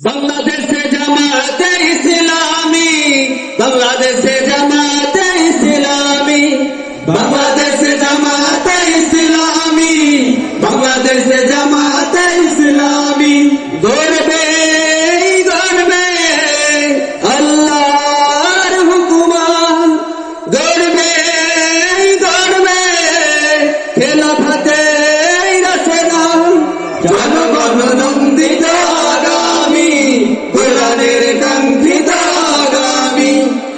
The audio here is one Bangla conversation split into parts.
বাংলাদেশে জামাতে ইসলামী বাংলাদেশে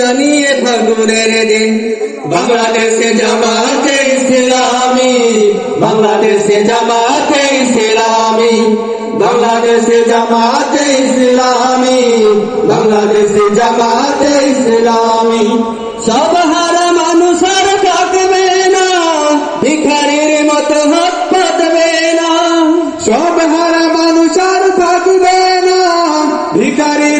দক্ষিণা নিয়ে ঠাকুরের দিন বাংলাদেশে জামাতে ইসলামী বাংলাদেশে জামাতে ইসলামী বাংলাদেশে জামাতে ইসলামী বাংলাদেশে জামাতে ইসলামী সব হারা মানুষ আর থাকবে না ভিখারির মতো হাত পাতবে না সব হারা মানুষ আর থাকবে না ভিখারির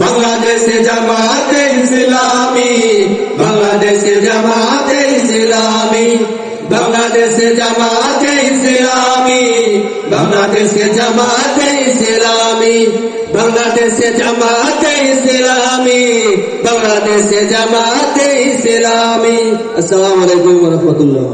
বাংলাদেশে জামাতে ইসলামী বাংলাদেশে জামাতে ইসলামী বাংলাদেশে জামাতে ইসলামী বাংলাদেশে জামাতে ইসলামী বাংলাদেশে জামাতে ইসলামী বাংলাদেশে জামাতে ইসলামী। আসসালামু আলাইকুম রহমতুল্লাহ।